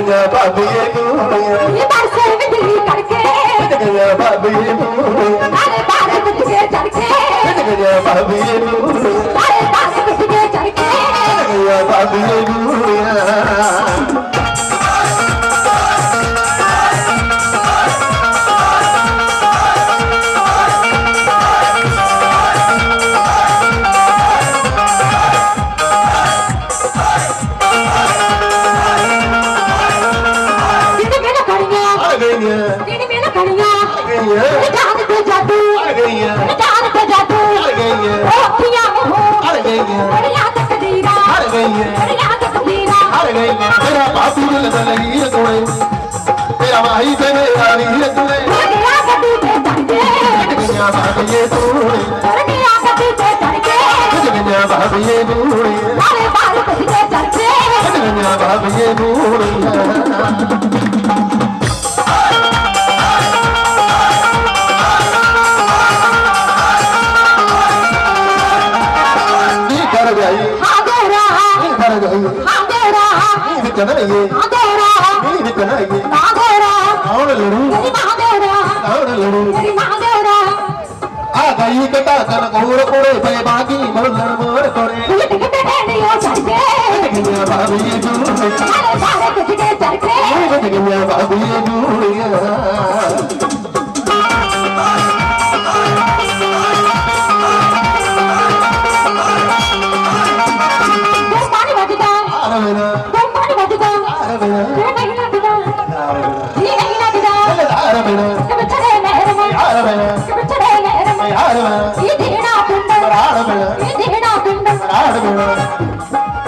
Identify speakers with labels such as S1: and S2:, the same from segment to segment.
S1: ਗਈਆਂ ਬਾਬੀਏ ਬੂੜੀਆਂ
S2: ਇਹ ਬਰਸੇ ਵਿਦਲੀ ਕਰਕੇ
S1: ਖਿੱਚ ਗਈਆਂ ਬਾਬੀਏ ਬੂੜੀਆਂ
S2: ਸਾਰੇ ਬਾਰੇ ਕੁੱਟ ਕੇ ਚੜ ਕੇ
S1: ਖਿੱਚ ਗਈਆਂ ਬਾਬੀਏ ਆ ਗਈਆਂ।
S2: ਜਿੰਨੇ ਮੇਰਾ ਕੜੀਆਂ
S1: ਆ ਗਈਆਂ।
S2: ਜਾਨ ਤੇ ਜਾਦੂ।
S1: ਆ ਗਈਆਂ।
S2: ਜਾਨ ਤੇ ਜਾਦੂ।
S1: ਆ ਗਈਆਂ।
S2: ਅੱਖੀਆਂ ਉਹ
S1: ਆ ਗਈਆਂ।
S2: ਬੜੀਆਂ ਤਕਦੀਰਾਂ
S1: ਆ ਗਈਆਂ।
S2: ਬੜੀਆਂ ਤਕਦੀਰਾਂ
S1: ਹਰ ਗਈਆਂ। ਤੇਰਾ ਬਾਪੂ ਦਾ ਲਗੀ ਕੋਲੇ ਤੇਰਾ ਮਾਹੀ ਤੇ ਮੇਰਾ ਵੀਰ ਕੋਲੇ
S2: ਬੜੀਆਂ ਗੱਡੀ ਤੇ
S1: ਖਿੱਚ ਗਈਆਂ ਬਾਬੀਏ ਬੂੜੀਆਂ
S2: ਬੜੀਆਂ ਗੱਡੀ ਤੇ
S1: ਖਿੱਚ ਗਈਆਂ ਬਾਬੀਏ
S2: ਕੁੱਟ ਕੇ ਚੜ ਕੇ
S1: ਖਿੱਚ ਗਈਆਂ ਬਾਬੀਏ ਬੂੜੀਆਂ ਕੀ ਕਰ ਗਈ
S2: ਹਾਂ ਗੋਰਾ
S1: ਕੀ ਕਰ ਗਈ
S2: ਹਾਂ ਗੋਰਾ
S1: ਕੀ ਵਿਕਣਾਈਏ
S2: ਹਾਂ ਗੋਰਾ
S1: ਕੀ ਵਿਕਣਾਈਏ
S2: ਹਾਂ ਗੋਰਾ
S1: ਕੌਣ ਲੜੂ
S2: ਮੇਰੀ ਮਾਂ ਗੋਰਾ
S1: ਕੌਣ ਲੜੂ
S2: ਮੇਰੀ ਮਾਂ ਗੋਰਾ
S1: ਆ ਗਈ ਕਟਾ ਕਨ ਕੋਰ ਕੋੜੇ ਪਏ ਬਾਗੀ ਮਰਲਣ ਮੋਰ ਕੋੜੇ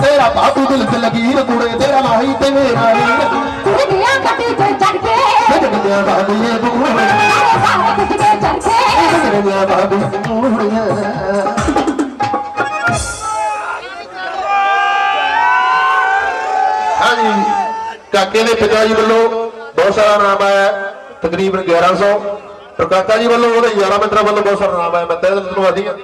S1: ਤੇਰਾ ਬਾਪੂ ਦਿਲ ਤੇ ਲਗੀਰ ਕੁੜੇ ਤੇਰਾ ਮਾਹੀ ਤੇ ਮੇਰਾ ਵੀਰ
S2: ਕੁੜੀਆਂ ਗੱਡੀ ਤੇ ਚੜ ਕੇ
S1: ਗਈਆਂ ਬਾਬੀਏ ਬੂੜੀਆਂ
S2: ਸਾਰੇ ਬਾਰੇ ਕੁੱਟ ਚੜ ਕੇ
S1: ਗਈਆਂ ਬਾਬੀਏ ਬੂੜੀਆਂ ਹਾਂਜੀ ਕਾਕੇ ਦੇ ਪਿਤਾ ਜੀ ਵੱਲੋਂ ਬਹੁਤ ਸਾਰਾ ਨਾਮ ਆਇਆ ਹੈ, ਤਕਰੀਬਨ 1100 ਪਰ ਕਾਕਾ ਜੀ ਵੱਲੋਂ ਉਹਦੇ ਯਾਰਾਂ ਮਿੱਤਰਾਂ ਵੱਲੋਂ ਬਹੁਤ ਸਾਰਾ ਨਾਮ ਆਇਆ ਮੈਂ ਤਹਿ ਧੰਨਵਾਦੀ ਹਾਂ।